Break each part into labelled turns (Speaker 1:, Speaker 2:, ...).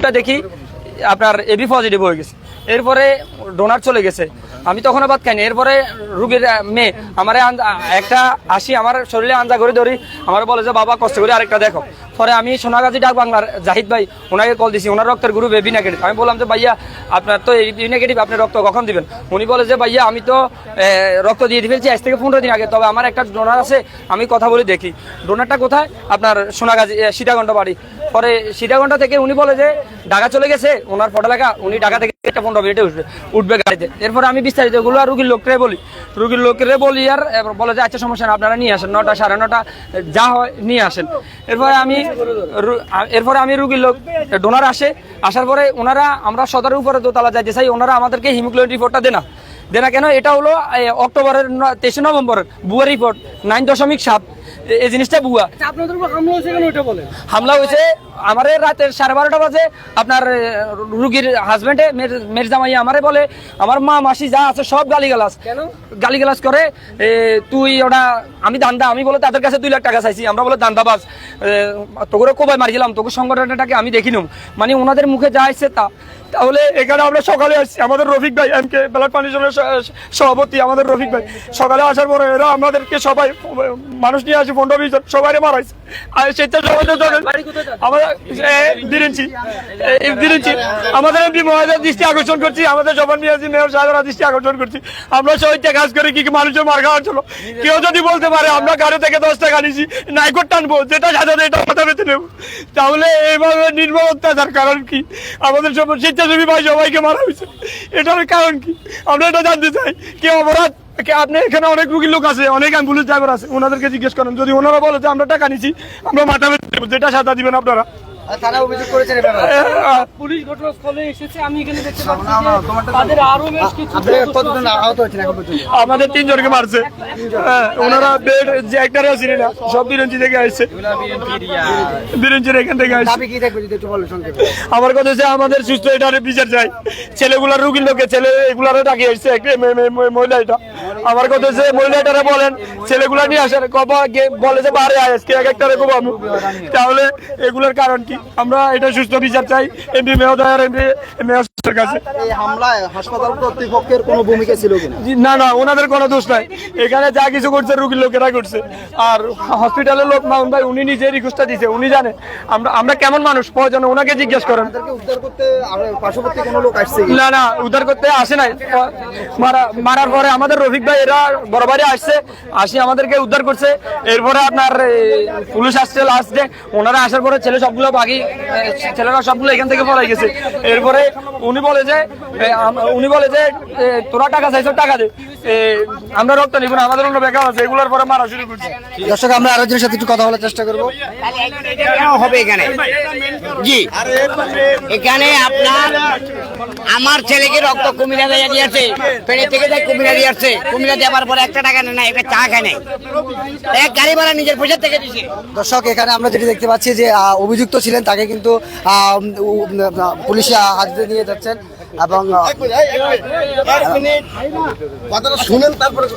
Speaker 1: রিপোর্টটা দেখি, আপনার এবি পজিটিভ হয়ে গেছে। এরপরে ডোনার চলে গেছে। আমি তখন বাদ খাইনি। এরপরে রুগীর মেয়ে, আমার একটা আসি আমার শরীরে আঞ্জা করে ধরি। আমার বলে যে, বাবা, কষ্ট করে আরেকটা দেখো। পরে আমি সোনাগাজী ডাক বাংলার জাহিদ ভাই ওনাকে কল দিছি। ওনার রক্তের গ্রুপ এবি নেগেটিভ আমি বললাম যে, ভাইয়া, আপনার তো এবি নেগেটিভ আপনি রক্ত কখন দিবেন? উনি বলে যে, ভাইয়া, আমি তো রক্ত দিয়ে ফেলছি আজ থেকে পনেরো দিন আগে। তবে আমার একটা ডোনার আছে, আমি কথা বলে দেখি। ডোনারটা কোথায়? আপনার সোনাগাজী সীতাকুণ্ড বাড়ি। পরে সীতাকুণ্ড থেকে উনি বলে যে, ঢাকা চলে গেছে, ওনার ফটো লেখা, উনি ঢাকা থেকে একটা পনেরো মিনিটে উঠবে উঠবে গাড়িতে। এরপরে আমি বিস্তারিতগুলো আর রুগীর লোকরে বলি। রুগীর লোকরে বলি আর বলে যে আচ্ছা সমস্যা না আপনারা নিয়ে আসেন নটা সাড়ে নটা যা হয় নিয়ে আসেন। এরপরে আমি এরপরে আমি রুগীর লোক ডোনার আসে, আসার পরে ওনারা, আমরা সদরের উপরে দোতলা যাইতে চাই, ওনারা আমাদেরকে হিমোগ্লোবিন রিপোর্টটা দেনা। দেনা কেন? এটা হলো অক্টোবরের তেইশে নভেম্বরের বুয়া রিপোর্ট নাইন দশমিক সাত। এই জিনিসটা বুয়া।
Speaker 2: আপনাদের উপর হামলা হয়েছে কেন ওইটা বলেন?
Speaker 1: হামলা হয়েছে আমার রাতের সাড়ে বারোটা বাজে আপনার রুগীর হাজবেন্ডে মেরজামাই আমারে বলে আমার মা মাসি যা আছে সব গালিগালাজ।
Speaker 2: কেন?
Speaker 1: গালিগালাজ করে তুই ওটা আমি দান্দা আমি বলে তাদের কাছে দুই লাখ টাকা চাইছি আমরা বলে দান্দাবাজ। তোকে কোবাই মারিছিলাম তোকে সংগঠনটাকে আমি দেখিলাম মানে ওনাদের মুখে যা আসছে তা। তাহলে এখানে আমরা সকালে আসছি। আমাদের রফিক ভাই এম কে ব্লাড ফাউন্ডেশনের সভাপতি আমাদের রফিক ভাই। সকালে আসার পরে এরা আমাদেরকে সবাই মানুষ নিয়ে আসি পনেরো বিশ জন সবাই মারাইছে। আর সেটা সবাই তো আমাদের এমপি মহাজের দৃষ্টি আকর্ষণ করছি আমাদের জবান মিয়াজি মেয়র সাহেবরা দৃষ্টি আকর্ষণ করছি। আমরা সবাইটা কাজ করে কি কি মানুষের মার খাওয়ার জন্য। কেউ যদি বলতে পারে আমরা গাড়ি থেকে দশ টাকা নিছি নাইকোট টানবো যেটা সাজাতে এটা মাথা পেতে নেব। তাহলে এইভাবে নির্মম অত্যাচার কারণ কি? আমাদের সব স্বেচ্ছাসেবী ভাই, সবাইকে মারা হয়েছে। এটার কারণ কি? আমরা এটা জানতে চাই। কে অপরাধ আপনি এখানে অনেক রুগীর লোক আছে, অনেক অ্যাম্বুলেন্স ড্রাইভার আছে। ওনাদেরকে জিজ্ঞেস করেন। যদি ওনারা বলে যে আমরা টাকা নিছি, আমরা মাথা যেটা সাদা দিবেন আপনারা।
Speaker 3: তারা অভিযোগ করেছেন
Speaker 2: পুলিশ ঘটনাস্থলে এসেছে আমি এখানে দেখতে পাচ্ছি তাদের আরও বেশ কিছু
Speaker 3: কতজন আহত হয়েছেন এখন পর্যন্ত?
Speaker 1: আমাদের তিনজনকে মারছে। হ্যাঁ, ওনারা বেড যে ছিলেন না সব বিরঞ্চি থেকে আসছে। বিরঞ্চির এখান থেকে আসছে।
Speaker 3: দাবি কি থাকবে যদি একটু বলেন সংক্ষেপে
Speaker 1: আমার কথা হচ্ছে আমাদের সুস্থ এটার বিচার চাই। ছেলেগুলার রুগীর লোকে ছেলে এগুলারও ডাকি আসছে একটা মহিলা এটা। আমার কথা যে মহিলা এটারে বলেন, ছেলেগুলা নিয়ে আসেন, কবা বলে যে বারে আজকে এক একটা রেখো আমি তাহলে এগুলোর কারণ কি? আমরা এটা সুস্থ বিচার চাই, এমপি মেয়র এমপি মেয়র কাছে।
Speaker 3: এই হামলায় হাসপাতাল কর্তৃপক্ষের কোনো ভূমিকা ছিল কিনা?
Speaker 1: জি, না না ওনাদের কোনো দোষ নাই। এখানে যা কিছু করছে রুগীর লোকেরা করছে। আর হসপিটালের লোক মাউন ভাই উনি নিজে রিকোয়েস্টটা দিছে উনি জানে। আমরা আমরা কেমন মানুষ? প্রয়োজনে ওনাকে জিজ্ঞেস করেন।
Speaker 3: উদ্ধার করতে
Speaker 1: না না উদ্ধার আসে নাই। মারা মারার পরে আমাদের রফিক ভাই এরা বরাবরই আসছে। আসি আমাদেরকে উদ্ধার করছে। এরপরে আপনার পুলিশ আসছে লাস্ট ওনারা আসার পরে ছেলে সবগুলো বাকি ছেলেরা সবগুলো এখান থেকে পলাই গেছে। এরপরে উনি বলে যে উনি বলে যে তোরা টাকা চাইছো টাকা দে। আমরা রক্ত নিব না আমাদের অন্য বেকার আছে এগুলোর পরে মারা শুরু করছে।
Speaker 3: দর্শক আমরা আরও জনের সাথে একটু কথা বলার চেষ্টা করব।
Speaker 4: কেন হবে এখানে। জি। এখানে আপনার আমার ছেলেকে রক্ত কুমিরা দিয়ে দিয়েছে পেটে থেকে যায় কুমিরা দিয়েছে কুমিরা দেওয়ার পরে একটা টাকা নেয় না একটা চা খায় নাই। এক গাড়ি ভাড়া নিজের পয়সা থেকে দিছে।
Speaker 3: দর্শক এখানে আমরা যেটি দেখতে পাচ্ছি যে আহ, অভিযুক্ত ছিলেন তাকে কিন্তু আহ, উম, উম, পুলিশে হাজিরে নিয়ে যাচ্ছেন। এবং
Speaker 2: করছে।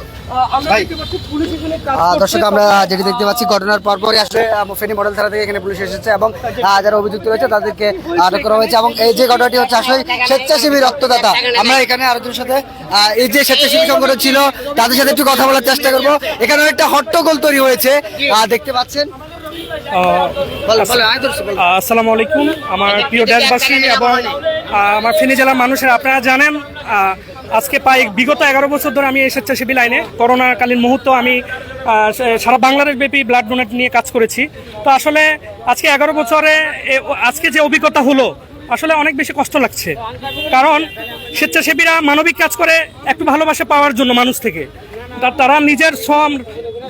Speaker 3: দর্শক আমরা যেটি দেখতে পাচ্ছি ঘটনার পরপরই আসলে ফেনী মডেল থানা থেকে এখানে পুলিশ এসেছে এবং আহ, যারা অভিযুক্ত রয়েছে তাদেরকে আটক করা হয়েছে এবং এই যে ঘটনাটি হচ্ছে আসলে স্বেচ্ছাসেবী রক্তদাতা। আমরা এখানে আরেকজনের সাথে আহ, এই যে স্বেচ্ছাসেবী সংগঠন ছিল তাদের সাথে একটু কথা বলার চেষ্টা করব। এখানে একটা হট্টগোল তৈরি হয়েছে আহ, দেখতে পাচ্ছেন।
Speaker 5: আসসালামু আলাইকুম। আমার প্রিয় দেশবাসী এবং আমার ফেনী জেলার মানুষের, আপনারা জানেন আজকে প্রায় বিগত এগারো বছর ধরে আমি এই স্বেচ্ছাসেবী লাইনে করোনাকালীন মুহূর্ত আমি সারা বাংলাদেশ ব্যাপী ব্লাড ডোনেট নিয়ে কাজ করেছি। তো আসলে আজকে এগারো বছরে আজকে যে অভিজ্ঞতা হলো, আসলে অনেক বেশি কষ্ট লাগছে। কারণ স্বেচ্ছাসেবীরা মানবিক কাজ করে একটু ভালোবাসা পাওয়ার জন্য মানুষ থেকে। তারা নিজের শ্রম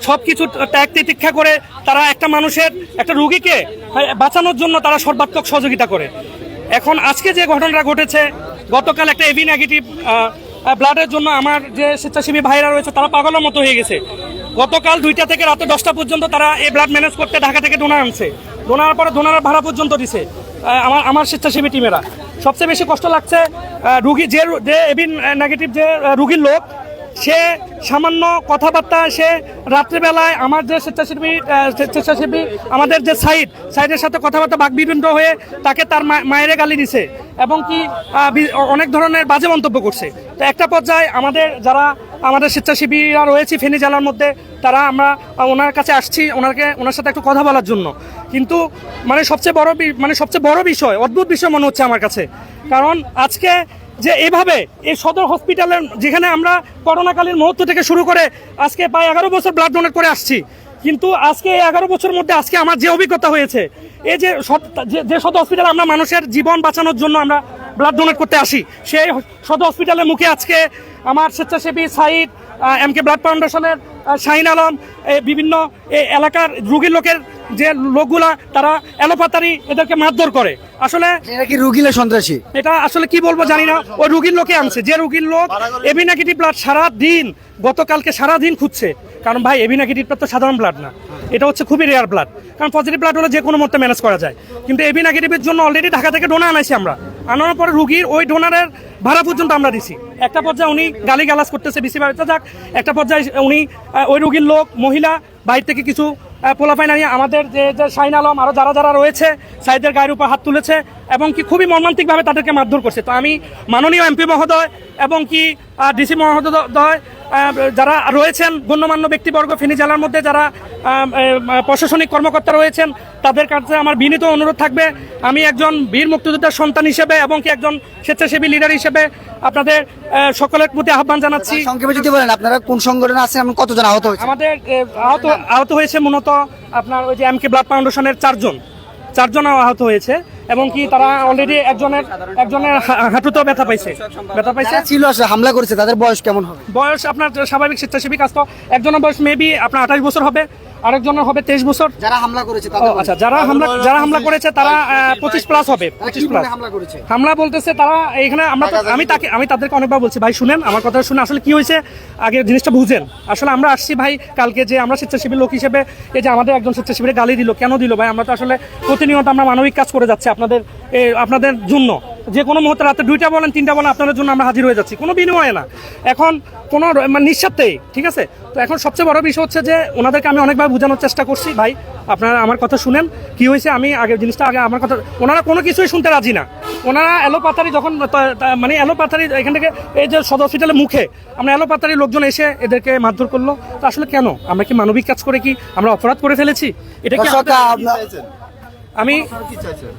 Speaker 5: সব কিছু ত্যাগ তিতিক্ষা করে তারা একটা মানুষের, একটা রুগীকে বাঁচানোর জন্য তারা সর্বাত্মক সহযোগিতা করে। এখন আজকে যে ঘটনাটা ঘটেছে, গতকাল একটা এবি নেগেটিভ ব্লাডের জন্য আমার যে স্বেচ্ছাসেবী ভাইরা রয়েছে, তারা পাগলের মতো হয়ে গেছে। গতকাল দুইটা থেকে রাতে দশটা পর্যন্ত তারা এই ব্লাড ম্যানেজ করতে ঢাকা থেকে ডোনার আনছে। ডোনার পরে ডোনারের ভাড়া পর্যন্ত দিছে আমার আমার স্বেচ্ছাসেবী টিমেরা। সবচেয়ে বেশি কষ্ট লাগছে রুগী যে যে এবি নেগেটিভ যে রুগীর লোক সে সামান্য কথাবার্তা, সে রাত্রেবেলায় আমার যে স্বেচ্ছাসেবী স্বেচ্ছাসেবী, আমাদের যে সাইড সাইডের সাথে কথাবার্তা বাকবিবৃন্দ হয়ে তাকে তার মায়েরে গালি দিছে এবং কি অনেক ধরনের বাজে মন্তব্য করছে। তো একটা পর্যায়ে আমাদের যারা আমাদের স্বেচ্ছাসেবীরা রয়েছে ফেনী জেলার মধ্যে, তারা আমরা ওনার কাছে আসছি, ওনাকে, ওনার সাথে একটু কথা বলার জন্য। কিন্তু মানে সবচেয়ে বড় মানে সবচেয়ে বড় বিষয়, অদ্ভুত বিষয় মনে হচ্ছে আমার কাছে। কারণ আজকে যে এভাবে এই সদর হসপিটালের যেখানে আমরা করোনাকালীন মুহূর্ত থেকে শুরু করে আজকে প্রায় এগারো বছর ব্লাড ডোনেট করে আসছি। কিন্তু আজকে এই এগারো বছরের মধ্যে আজকে আমার যে অভিজ্ঞতা হয়েছে, এই যে যে- সদর হসপিটালে আমরা মানুষের জীবন বাঁচানোর জন্য আমরা ব্লাড ডোনেট করতে আসি, সেই সদর হসপিটালের মুখে আজকে আমার স্বেচ্ছাসেবী সাইড এম কে ব্লাড ফাউন্ডেশনের শাহিন আলম এই বিভিন্ন এই এলাকার রুগীর লোকের যে লোকগুলা তারা এলোপাতারি এদেরকে মারধর করে। আসলে
Speaker 3: এটা কি রুগিলে সন্ত্রাসী?
Speaker 5: এটা আসলে কি বলব জানি না। ওই রুগীর লোকে আনছে। যে রুগীর লোক এবি নেগেটিভ ব্লাড সারা দিন গতকালকে সারা দিন খুঁজছে। কারণ ভাই এবি নেগেটিভ তো সাধারণ ব্লাড না। এটা হচ্ছে খুবই রেয়ার ব্লাড কারণ পজিটিভ ব্লাড হলে যে কোনো মতে ম্যানেজ করা যায়। কিন্তু এবি নেগেটিভের জন্য অলরেডি ঢাকা থেকে ডোনার আনাইছি আমরা। আনানোর পরে রুগীর ওই ডোনারের ভাড়া পর্যন্ত আমরা দিছি। একটা পর্যায়ে উনি গালি গালাজ করতেছে বিসি বাড়িতে। যাক, একটা পর্যায়ে উনি ওই রুগীর লোক, মহিলা, বাইরে থেকে কিছু পোলাপাইন আনিয়ে আমাদের যে যে শাইন আলম আরও যারা যারা রয়েছে, সাইদের গায়ের উপর হাত তুলেছে এবং কি খুবই মর্মান্তিকভাবে তাদেরকে মারধর করছে। তো আমি মাননীয় এমপি মহোদয় এবং কি ডিসি মহোদয় যারা রয়েছেন, গণ্যমান্য ব্যক্তিবর্গ ফেনী জেলার মধ্যে যারা প্রশাসনিক কর্মকর্তা রয়েছেন তাদের কাছে আমার বিনীত অনুরোধ থাকবে। আমি একজন বীর মুক্তিযোদ্ধার সন্তান হিসেবে এবং কি একজন স্বেচ্ছাসেবী লিডার হিসেবে আপনাদের সকলের প্রতি আহ্বান জানাচ্ছি।
Speaker 3: সংক্ষেপে যদি বলেন আপনারা কোন সংগঠনে আছেন এবং কতজন আহত হয়েছে
Speaker 5: আমাদের আহত আহত হয়েছে মূলত আপনার ওই যে এম কে ব্লাড ফাউন্ডেশনের চারজন। চারজন আহত হয়েছে এবং কি তারা অলরেডি একজনের একজনের হা- হাঁটুতেও ব্যথা পাইছে। ব্যথা পাইছে।
Speaker 3: ছিল হামলা করেছে তাদের বয়স কেমন হবে?
Speaker 5: বয়স আপনার স্বাভাবিক স্বেচ্ছাসেবী কাজ তো একজনের বয়স মেবি আপনার আঠাশ বছর হবে। আরেকজনের হবে তেইশ বছর?
Speaker 3: যারা হামলা করেছে।
Speaker 5: আচ্ছা যারা হামলা যারা হামলা করেছে তারা পঁচিশ প্লাস হবে পঁচিশ প্লাস
Speaker 3: হামলা
Speaker 5: বলতেছে তারা এখানে আমরা আমি তাকে আমি তাদেরকে অনেকবার বলছি ভাই শুনেন আমার কথা শুনে আসলে কি হয়েছে আগে জিনিসটা বুঝেন। আসলে আমরা আসছি ভাই কালকে যে আমরা স্বেচ্ছাসেবী লোক হিসেবে এই যে আমাদের একজন স্বেচ্ছাসেবী গালি দিল কেন দিল ভাই? আমরা তো আসলে প্রতিনিয়ত আমরা মানবিক কাজ করে যাচ্ছি আপনাদের এ, আপনাদের জন্য। যে কোনো মুহূর্তে রাতে দুইটা বলেন তিনটা বলেন আপনাদের জন্য আমরা হাজির হয়ে যাচ্ছি। কোনো বিনিময়ে না। এখন কোনো মানে নিঃস্বার্থেই ঠিক আছে? তো এখন সবচেয়ে বড় বিষয় হচ্ছে যে ওনাদেরকে আমি অনেকবার বোঝানোর চেষ্টা করছি। ভাই আপনারা আমার কথা শুনেন। কি হয়েছে? আমি আগে জিনিসটা আগে আমার কথা ওনারা কোনো কিছুই শুনতে রাজি না। ওনারা এলোপাতারি যখন মানে এলোপাতারি এখান থেকে এই যে সদর হসপিটালের মুখে আমরা এলোপাতারি লোকজন এসে এদেরকে মারধর করল। তো আসলে কেন? আমরা কি মানবিক কাজ করে কি আমরা অপরাধ করে ফেলেছি? এটা কি আমি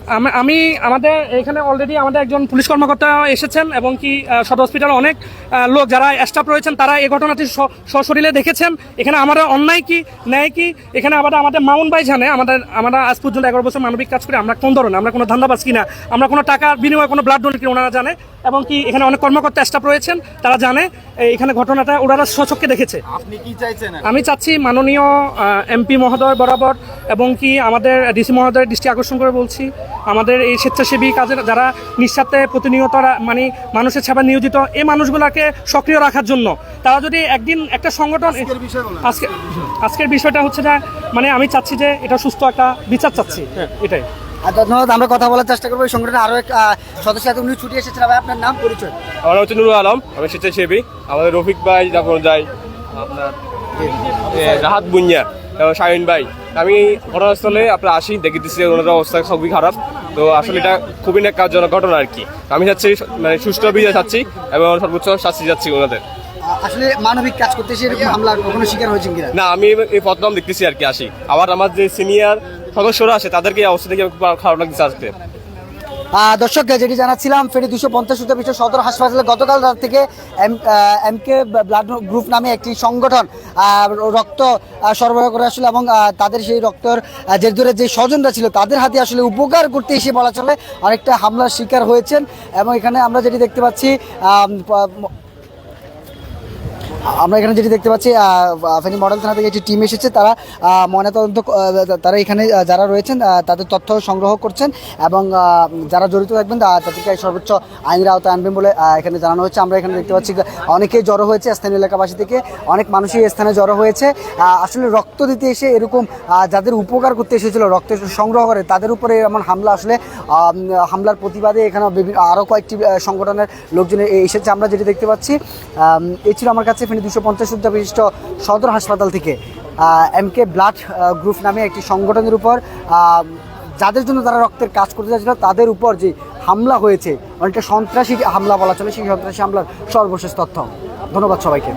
Speaker 5: আমি- আমি আমাদের এখানে অলরেডি আমাদের একজন পুলিশ কর্মকর্তা এসেছেন এবং কি সদর হসপিটালে অনেক লোক যারা স্টাফ রয়েছেন তারা এই ঘটনাটি সশরীরে দেখেছেন। এখানে আমাদের অন্যায় কি ন্যায় কি? এখানে আমাদের আমাদের মামুন ভাই জানে আমাদের আমরা আজ পর্যন্ত এগারো বছর মানবিক কাজ করি আমরা কোন ধরনের আমরা কোনো ধান্দাবাজ কিনা আমরা কোনো টাকার বিনিময়ে কোনো ব্লাড ডোনেট কিনা ওনারা জানে? এবং কি এখানে অনেক কর্মকর্তা স্টাফ রয়েছেন তারা জানে এখানে ঘটনাটা ওনারা স্বচক্ষে দেখেছে। আপনি কি চাইছেন আমি চাচ্ছি মাননীয় এমপি মহোদয় বরাবর এবং কি আমাদের ডিসি মহোদয়ের দৃষ্টি আকর্ষণ করে বলছি আমাদের এই স্বেচ্ছাসেবী কাজের যারা নিঃস্বার্থে প্রতিনিয়তরা মানে মানুষের সেবা নিয়োজিত এই মানুষগুলোকে সক্রিয় রাখার জন্য তারা যদি একদিন একটা সংগঠন আজকে আজকের বিষয়টা হচ্ছে না মানে আমি চাচ্ছি যে এটা সুস্থ একটা বিচার চাচ্ছি। হ্যাঁ। এটাই।
Speaker 3: আর ধন্যবাদ আমরা কথা বলার চেষ্টা করব। এই সংগঠনে আরও এক সদস্য আছে, উনি ছুটি এসেছিলেন ভাই আপনার নাম পরিচয়?
Speaker 6: আমার নাম হচ্ছে নুরুল আলম আমি স্বেচ্ছাসেবী। আমাদের রফিক ভাই তারপর যাই আপনার রাহাত এবং শাহিন ভাই আমি ঘটনাস্থলে আপনার আসি দেখিতেছি ওনার অবস্থা খুবই খারাপ। তো আসলে এটা খুবই কাজজনক ঘটনা আর কি। আমি যাচ্ছি মানে সুষ্ঠু বিচার চাচ্ছি এবং সর্বোচ্চ শাস্তি যাচ্ছি ওনাদের।
Speaker 3: আসলে মানবিক কাজ করতেছি এরকম হামলার কখনো শিকার হয়েছেন কিনা?
Speaker 6: না আমি এই প্রথম দেখতেছি আর কি আসি। আবার আমার যে সিনিয়র সদস্যরা আছে তাদেরকে অবস্থা দেখে খারাপ লাগছে আজকে।
Speaker 3: আহ, দর্শক, যেটি জানাচ্ছিলাম ফেরি দুশো পঞ্চাশ সূত্র বিশ্ব সদর হাসপাতালে গতকাল রাত থেকে এম কে ব্লাড গ্রুপ নামে একটি সংগঠন রক্ত সরবরাহ করে আসলে এবং তাদের সেই রক্তর যে ধরে যে স্বজনরা ছিল, তাদের হাতে আসলে উপকার করতে এসে বলা চলে, অনেকটা হামলার শিকার হয়েছেন এবং এখানে আমরা যেটি দেখতে পাচ্ছি আমরা এখানে যেটি দেখতে পাচ্ছি ফেনী মডেল থানা থেকে একটি টিম এসেছে। তারা ময়নাতদন্ত তারা এখানে যারা রয়েছেন তাদের তথ্য সংগ্রহ করছেন এবং যারা জড়িত থাকবেন তাদেরকে সর্বোচ্চ আইনের আওতায় আনবেন বলে এখানে জানানো হচ্ছে। আমরা এখানে দেখতে পাচ্ছি অনেকেই জড়ো হয়েছে স্থানীয় এলাকাবাসী থেকে। অনেক মানুষই স্থানে জড়ো হয়েছে। আসলে রক্ত দিতে এসে এরকম যাদের উপকার করতে এসেছিল, রক্ত সংগ্রহ করে, তাদের উপরে এমন হামলা আসলে হামলার প্রতিবাদে এখানে বিভিন্ন আরও কয়েকটি সংগঠনের লোকজন এসেছে। আমরা যেটি দেখতে পাচ্ছি এই ছিল আমার কাছে ফেনী দুশো পঞ্চাশ শয্যা বিশিষ্ট সদর হাসপাতাল থেকে এমকে ব্লাড গ্রুপ নামে একটি সংগঠনের উপর যাদের জন্য তারা রক্তের কাজ করতে চাইছিল তাদের উপর যে হামলা হয়েছে, অনেকটা সন্ত্রাসী হামলা বলা চলে, সেই সন্ত্রাসী হামলার সর্বশেষ তথ্য। ধন্যবাদ সবাইকে।